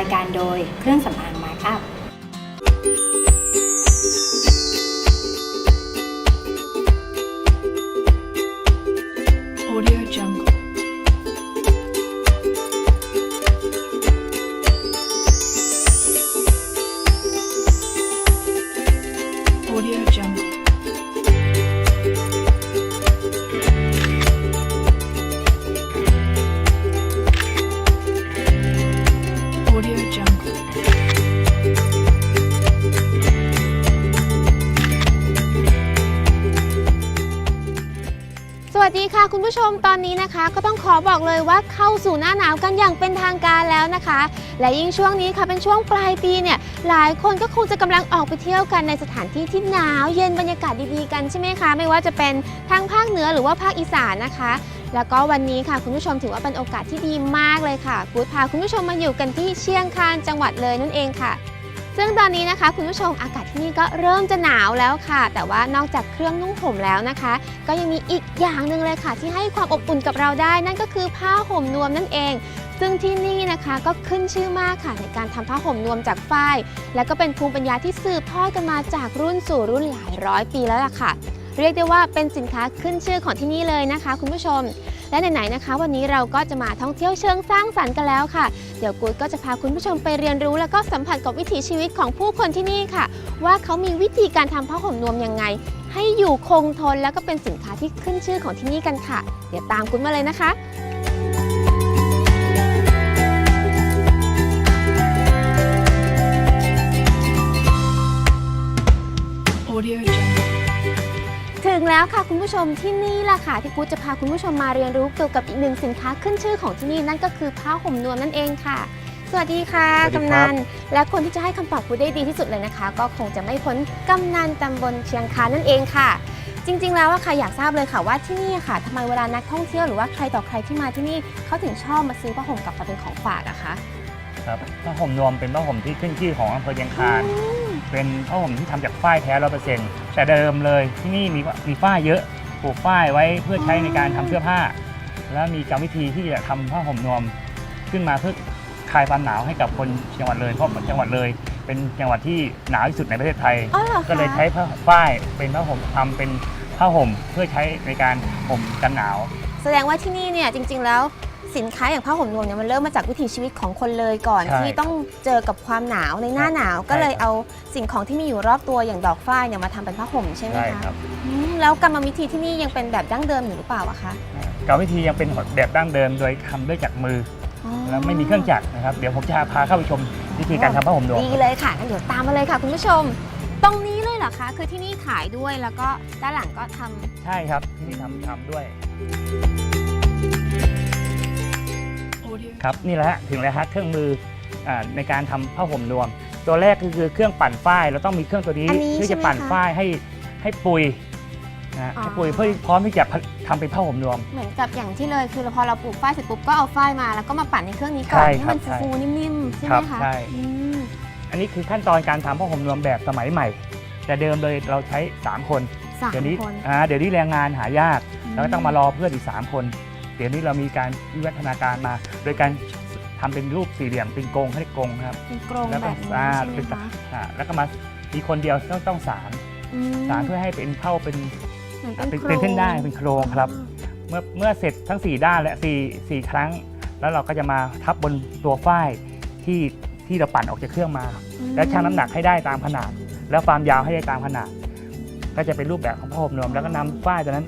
รายการโดยเครื่องสำอาง ผู้ชมตอนนี้นะคะ ก็ต้องขอบอกเลยว่าเข้าสู่หน้าหนาวกันอย่างเป็นทางการแล้วนะคะ และยิ่งช่วงนี้ค่ะเป็นช่วงปลายปีเนี่ยหลายคนก็คงจะกำลังออกไปเที่ยวกันในสถานที่ที่หนาวเย็นบรรยากาศดีๆกันใช่ไหมคะไม่ว่าจะเป็นทางภาคเหนือหรือว่าภาคอีสานนะคะ แล้วก็วันนี้ค่ะคุณผู้ชมถือว่าเป็นโอกาสที่ดีมากเลยค่ะกูดพาคุณผู้ชมมาอยู่กันที่เชียงคานจังหวัดเลยนั่นเองค่ะ ซึ่งตอนนี้นะคะ คุณผู้ชมอากาศที่นี่ก็เริ่มจะหนาวแล้วค่ะ แต่ว่านอกจากเครื่องนุ่งห่มแล้วนะคะ ก็ยังมีอีกอย่างหนึ่งเลยค่ะ ที่ให้ความอบอุ่นกับเราได้ นั่นก็คือผ้าห่มนวมนั่นเอง ซึ่งที่นี่นะคะก็ขึ้นชื่อมากค่ะในการทำผ้าห่มนวมจากฝ้ายและก็เป็นภูมิปัญญาที่สืบทอดกันมาจากรุ่นสู่รุ่นหลายร้อยปีแล้วล่ะค่ะ เรียกได้ว่าเป็นสินค้าขึ้นชื่อของที่นี่เลยนะคะ คุณผู้ชม และไหนๆนะคะ วันนี้เราก็จะมาท่องเที่ยวเชิงสร้างสรรค์กันแล้วค่ะ เดี๋ยวกูดก็จะพาคุณผู้ชมไปเรียนรู้ แล้วก็สัมผัสกับวิถีชีวิตของผู้คนที่นี่ค่ะ ว่าเขามีวิธีการทำผ้าห่มนวมยังไง ให้อยู่คงทนแล้วก็เป็นสินค้าที่ขึ้นชื่อของที่นี่กันค่ะ เดี๋ยวตามกุณมาเลยนะคะ แล้วค่ะคุณผู้ชมที่นี่แหละค่ะที่กูดจะพาคุณผู้ชมมาเรียนรู้เกี่ยวกับอีกหนึ่งสินค้าขึ้นชื่อของที่นี่นั่นก็คือผ้าห่มนวมนั่นเองค่ะ สวัสดีค่ะสวัสดีกำครันับนและคนที่จะให้คำตอบกูดได้ดีที่สุดเลยนะคะ ก็คงจะไม่พ้นกำนันตำบลเชียงคานนั่นเองค่ะ จริง ๆ แล้วอะค่ะอยากทราบเลยค่ะว่าที่นี่ค่ะทำไมเวลานักท่องเที่ยวหรือว่าใครต่อใครที่มาที่นี่เขาถึงชอบมาซื้อผ้าห่มกลับมาเป็นของฝากอะคะ ครับผ้าห่มนวมเป็นผ้าห่มที่ขึ้นชื่อของอำเภอเชียงคาน เป็นผ้าห่มที่ทำจากฝ้ายแท้ร้อเปอร์เซ็นต์แต่เดิมเลยที่นี่มีมีฝ้ายเยอะปลูกฝ้ายไว้เพื่อใช้ในการทำเสื้อผ้า แล้วมีกรรมวิธีที่จะทำผ้าห่มนวมขึ้นมาเพื่อคลายความหนาวให้กับคนจังหวัดเลยเพราะจังหวัดเลย เป็นจังหวัดที่หนาวที่สุดในประเทศไทย อ๋อเหรอคะก็เลยใช้ผ้าฝ้ายเป็นผ้าห่มทำเป็นผ้าห่มเพื่อใช้ในการห่มกันหนาว แสดงว่าที่นี่เนี่ยจริง ๆ แล้ว สินค้าอย่างผ้าห่มนวมเนี่ยมันเริ่มมาจากวิถีชีวิตของคนเลยก่อน ใช่ที่ต้องเจอกับความหนาวในหน้าหนาวใช่ก็เลยครับ เอาสิ่งของที่มีอยู่รอบตัวอย่างดอกฝ้ายเนี่ยมาทำเป็นผ้าห่มใช่ไหมใช่คะครับอืมแล้วกรรมวิธีที่นี่ยังเป็นแบบดั้งเดิมอยู่หรือเปล่าอะคะกรรมวิธียังเป็นแบบดั้งเดิมโดยทำด้วยจากมืออ๋อ แล้วไม่มีเครื่องจักรนะครับ เดี๋ยวผมจะพาเข้าไปชมวิธีการทำผ้าห่มนวม ดีเลยค่ะงั้นเดี๋ยวตามมาเลยค่ะ คุณผู้ชม ตรงนี้เลยเหรอคะ คือที่นี่ขายด้วยแล้วก็ด้านหลังก็ทำ ใช่ครับที่นี่ทำทำด้วย Audio ครับนี่แหละฮะถึงแล้วฮะเครื่องมืออ่าในการทำผ้าห่มนวม ตัวแรกคือคือเครื่องปั่นฝ้ายเราต้องมีเครื่องตัวนี้อันนี้เพื่อใช่จะไหมปั่นคะฝ้ายให้ให้ปุยนะฮะอ๋อ ให้ปุยเพื่อพร้อมที่จะทำเป็นผ้าห่มนวม เหมือนกับอย่างที่เลยคือพอเราปลูกฝ้ายเสร็จปุ๊บก็เอาฝ้ายมาแล้วก็มาปั่นในเครื่องนี้ก่อนใช่ให้ครับมันใช่ฟูๆนิ่มๆใช่ไหครัมบคะใช่ อืมอันนี้คือขั้นตอนการทำผ้าห่มนวมแบบสมัยใหม่ แต่เดิมเลยเราใช้ 3 คน สามเดี๋ยวนี้คนอ่าเดี๋ยวนี้แรงงานหายาก แล้วก็ต้องมารอเพื่อนอีก 3 คนเดี๋ยวนี้เรามีการวิวัฒนาการมา โดยการทำเป็นรูปสี่เหลี่ยมเป็นกรงให้กรงครับ เป็นกรงแล้วแบก็บนี้อ่าใช่ไหมเป็นคะอ่าแล้วก็มามีคนเดียวต้องต้องสารอืมสารเพื่อให้เป็นเท่าเป็นเหมือนเป็นโครเป็นงเส้นได้เป็นโครงครับ เมื่อเมื่อเสร็จทั้ง 4 ด้านและ4 4ครั้ง แล้วเราก็จะมาทับบนตัวฝ้ายที่ที่เราปั่นออกจากเครื่องมา อืมแล้วชั่งน้ำหนักให้ได้ตามขนาด แล้วความยาวให้ได้ตามขนาด ก็จะเป็นรูปแบบของผ้าห่มนวมแล้วก็นำฝ้ายตัวนั้น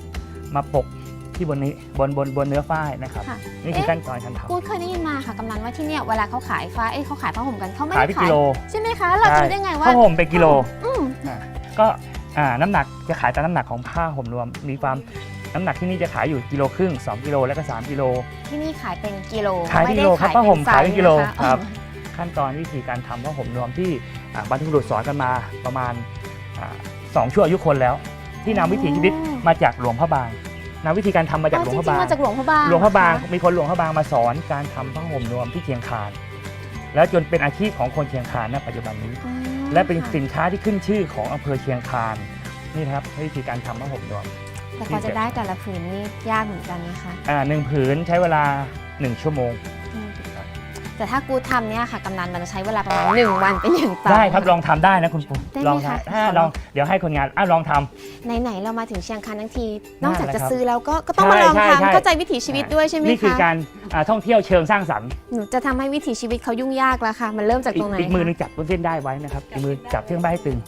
มาปก ที่บนนี้บนบนบนเนื้อฝ้ายนะครับค่ะนี่คือขั้นตอนการทกูดเคยได้ยินมาค่ะกำนันว่าที่เนี่ยเวลาเขาขายฟ้าเอ้ยเขาขายผ้าห่มกันเขาไม่ำขายได้เป็นขากิยโล ใช่ไหมคะ เราจะรู้ได้ไงว่าผ้าห่มเป็นกิโลอืมก็อ่าน้ำหนักจะขายตามน้ำหนักของผ้าห่มรวม มีความน้ำหนักที่นี่จะขายอยู่กิโลครึ่ง2กิโลแล้วก็3กิโล ที่นี่ขายเป็นกิโลขายเป็นไม่กิได้โลครับผ้าห่มขายเป็นกิโลไซส์นะคะครับ ขั้นตอนวิธีการทำผ้าห่มรวมที่อ่าบรรพบุรุษสอนกันมาประมาณอ่าสองชั่วอายุคนแล้ว ที่นำวิถีชีวิตมาจากหลวงพระบาง นำวิธีการทำมาจากหลวงพระอ๋อจริบางๆมาจากหลวงพระบางหลวงพระบางเหอคมีคนหลวงพระบางมาสอนการทำผ้าห่มรวมที่เชียงคานแล้วจนเป็นอาชีพของคนเชียงคานณปัจจุบันนี้อ๋อและเป็นค่ะสินค้าที่ขึ้นชื่อของอำเภอเชียงคานนี่นะครับวิธีการทำผ้าห่มรวมแต่กว่าจะได้แต่ละผืนนี่ยากเหมือนกันนะคะอ่าหนึ่งผืนใช้เวลา 1 ชั่วโมงอืม แต่ถ้ากูทำเนี่ยค่ะกำนันมันจะใช้เวลาประมาณหนึ่งวันเป็นอย่างต่ำ ได้ครับลองทำได้นะคุณปูได้ไหมลองคะทำถ้าขอลลอองงเดี๋ยวให้คนงานอะลองทำ ไหนๆเรามาถึงเชียงคานทั้งทีนนั่อกนจากแหละจะครับซื้อแล้วก็ก็ต้องมาใช่ลองใช่ใช่ ทำเข้าใจวิถีชีวิตด้วยใช่ไหมคะนี่คือการอ่าท่องเที่ยวเชิงสร้างสรรค์ หนูจะทำให้วิถีชีวิตเขายุ่งยากแล้วค่ะ มันเริ่มจากอีตกรงไหนอีกมือหนึคะงจับบนเส้นได้ไว้นะครับอีกมือจับเส้นได้ให้ตึง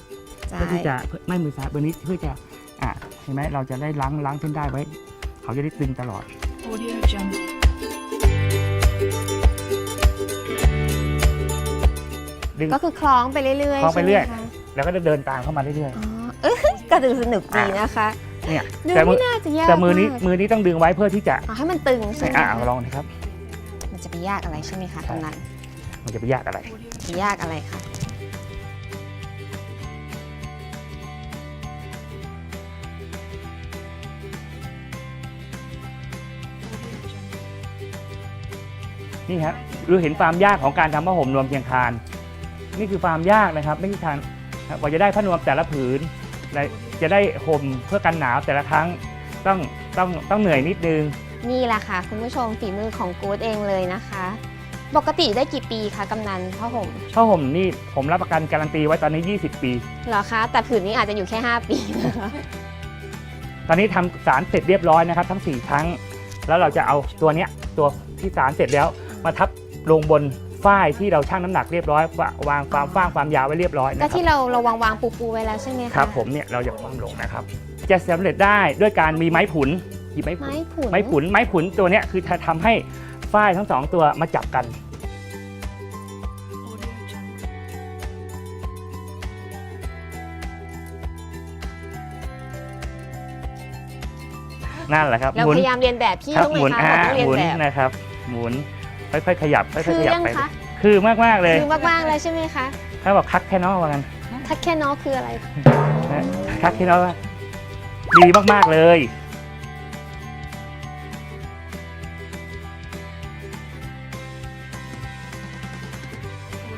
ใช่เพื่อที่จะไม่มือซ้ายเบอร์นี้เพื่อจะอะเห็นไหมเราจะได้ล้างล้างเส้นได้ไว้ เขาจะได้ตึงตลอด Audio Jungle ดึง ก็คือคล้องไปเรื่อยๆคล้องไปเรื่อย ใช่หมคะแล้วก็จะเดินตามเข้ามาเรื่อย อ๋อเอ้ยก็ดูสนุกดีนะคะๆ เนี่ย ดูแต่มืไม่อน่าจะยากแต่มือนี้ากมือนี้ต้องดึงไว้เพื่อที่จะอ๋อให้มันตึงใช่ไหมอะคะลองนะครับ มันจะไปยากอะไรใช่ไหมคะกำนันมันจะไปยากอะไร จะยากอะไรคะนี่ครับเราเห็นความยากของการทำผ้าห่มนวมเชียงคาน นี่คือความยากนะครับไม่ใช่ทางกว่าจะได้ผ้านวมแต่ละผืนและจะได้ห่มเพื่อกันหนาวแต่ละครั้งต้องต้องต้องเหนื่อยนิดนึง นี่แหละค่ะ คุณผู้ชมฝีมือของกู๊ดเองเลยนะคะ ปกติได้กี่ปีคะกำนันผ้าห่มผ้าห่มนี่ผมรับประกันการันตีไว้ตอนนี้ 20 ปีเหรอคะแต่ผืนนี้อาจจะอยู่แค่ 5 ปีนะคะตอนนี้ทำสารเสร็จเรียบร้อยนะครับ ทั้ง 4 ครั้ง แล้วเราจะเอาตัวเนี้ยตัวที่สารเสร็จแล้วมาทับลงบน ฝ้ายที่เราชั่งน้ำหนักเรียบร้อยวะวางความฟ้างความยาวไว้เรียบร้อยก็นะครัที่บเราเราวางวางปูปูไว้แล้วใช่ไหมคะครับผมเนี่ยเราจะความลงนะครับ จะสำเร็จได้ด้วยการมีไม้ผุนหยิบไม้ผุน ไม้ผุนไม้ผุนไม้ผุนตัวเนี้ยคือจะทำให้ฝ้ายทั้งสองตัวมาจับกัน Audio Jungle นั่นแหละครับเราหมุนพยายามเรียนแบบพี่ครับต้องหมุนเลยค่ะอ่าบอกต้องเรียหนมุนแบบนะครับ หมุน ค่อยๆขยับค่อยคือๆขยับยังไปคะ คือมากๆเลย คือมากๆเลยใช่ไหมคะถ้าบอกคักแค่นอกว่ากันทักแค่นอกคืออะไร นะคักแค่นอกว่าดีมากๆเลย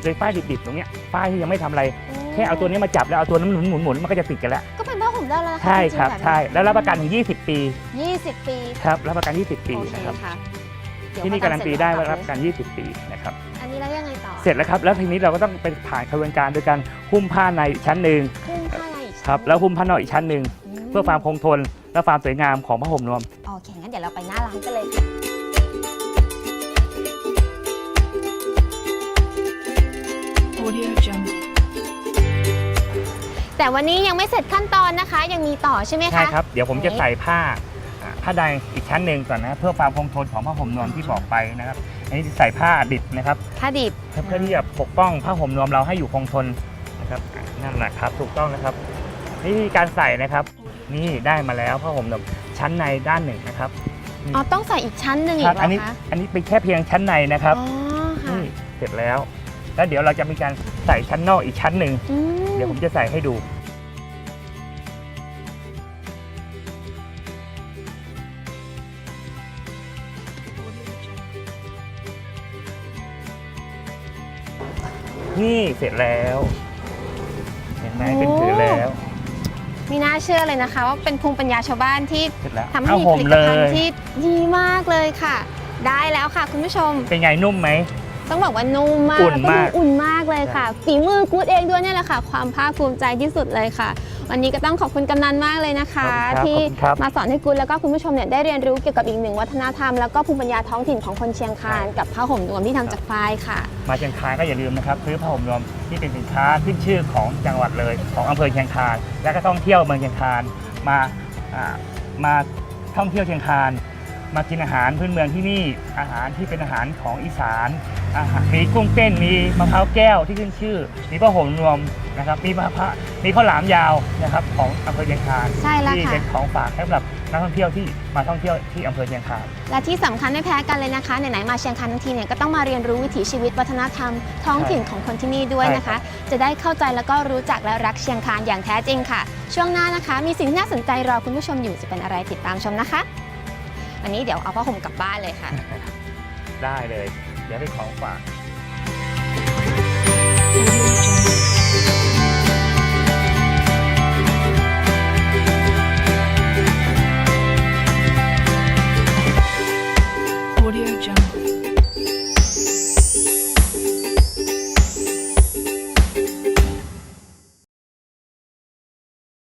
โดยป้ายดิบๆตรงเนี้ยป้ายที่ยังไม่ทำอะไร แค่เอาตัวนี้มาจับแล้วเอาตัวนั้นหมุนหมุนหมุนมันก็จะติดกันแล้ว ก็เป็นผ้าห่มได้แล้วนะคะใช่ครับจงๆแใช่ แล้วรับประกันถึง 20 ปียี่สิบปี ครับ รับประกัน 20 ปีโอเคนะครับ ค่ะเดี๋ยว ที่นี่พอการันตีได้ว่าเสรับจประกัน20 ปีนะครับ อันนี้แล้วยังไงต่อ เสร็จแล้วครับ แล้วทีนี้เราก็ต้องไปผ่านกระบวนการโดยการหุ้มผ้าในอีกชั้นหนึ่งหุ้มผ้าอะไรอีกครับ แล้วหุ้มผ้านอกอีกชั้นหนึ่งมเพื่อความคงทนและความสวยงามของผ้าห่มนวม โอเค งั้นเดี๋ยวเราไปหน้าร้านกันเลยค่ะ Audio Jungle แต่วันนี้ยังไม่เสร็จขั้นตอนนะคะ ยังมีต่อใช่ไหมคะ ใช่ครับ เดี๋ยวผมจะโอเคใส่ผ้าอ่า ผ้าใดอีกชั้นหนึ่งก่อนนะ เพื่อความคงทนของผ้าห่มนวมที่บอกไปนะครับอันนี้ใส่ผ้าดิบนะครับผ้าดิบเพื่อเพื่อที่จะปกป้องผ้าห่มนวมเราให้อยู่คงทนนะครับอะนั่นแหละครับถูกต้องนะครับนี่วิธีการใส่นะครับ นี่ได้มาแล้วผ้าห่มนวมชั้นในด้านหนึ่งนะครับอ๋อต้องใส่อีกชั้นหนึ่งอีครักบเหรอันอนี้คะอันนี้เป็นแค่เพียงชั้นในนะครับอ๋อค่ะนี่เสร็จแล้ว แล้วเดี๋ยวเราจะมีการใส่ชั้นนอกอีกชั้นหนึ่งอืมเดี๋ยวผมจะใส่ให้ดู นี่เสร็จแล้ว เห็นไหมเป็นผืนแล้วไม่น่าเชื่อเลยนะคะ ว่าเป็นภูมิปัญญาชาวบ้านที่เสร็จแล้วทำให้เอามีห่ผมลิตเลภัณฑ์ยที่ดีมากเลยค่ะ ได้แล้วค่ะคุณผู้ชม เป็นไงนุ่มไหม ต้องบอกว่านุ่มมากอุ่นแล้วก็มากดูอุ่นมากเลยค่ะ ฝีมือกู๊ดเองด้วยเนี่ยแหละค่ะ ความภาคภูมิใจที่สุดเลยค่ะ วันนี้ก็ต้องขอบคุณกำนันมากเลยนะคะ ขอบคุณครับที่ขอบคุณครับ มาสอนให้กู๊ดแล้วก็คุณผู้ชมเนี่ยได้เรียนรู้เกี่ยวกับอีกหนึ่งวัฒนธรรมแล้วก็ภูมิปัญญาท้องถิ่นของคนเชียงคานกับผ้าห่มนวมที่ทำจากฝ้ายค่ะ มาเชียงคานก็อย่าลืมนะครับซื้อผ้าห่มรวมที่เป็นสินค้าขึ้นชื่อของจังหวัดเลย ของอำเภอเชียงคานและก็ท่องเที่ยวเมืองเชียงคานมาอ่ามาท่องเที่ยวเชียงคาน มากินอาหารพื้นเมืองที่นี่ อาหารที่เป็นอาหารของอีสานอาหารมีกุ้งเต้นมีมะพร้าวแก้วที่ขึ้นชื่อ มีผ้าห่มนวมนะครับมีมะพร้าวมีข้าวหลามยาวนะครับของอำเภอเชียงคานใช่แล้วที่ค่ะ เป็นของฝากให้สำหรับนักท่องเที่ยวที่มาท่องเที่ยวที่อำเภอเชียงคาน และที่สำคัญไม่แพ้กันเลยนะคะไหนๆมาเชียงคานทั้งทีเนี่ยก็ต้องมาเรียนรู้วิถีชีวิตวัฒนธรรม ท้องถิ่นของคนที่นี่ด้วยนะคะ จะได้เข้าใจแล้วก็รู้จักและรักเชียงคานอย่างแท้จริงค่ะ ช่วงหน้านะคะ มีสิ่งที่น่าสนใจรอคุณผู้ชมอยู่จะเป็นอะไรติดตามชมนะคะ อันนี้เดี๋ยวเอาผ้าห่มกลับบ้านเลยค่ะ ได้เลย เดี๋ยวได้ของฝาก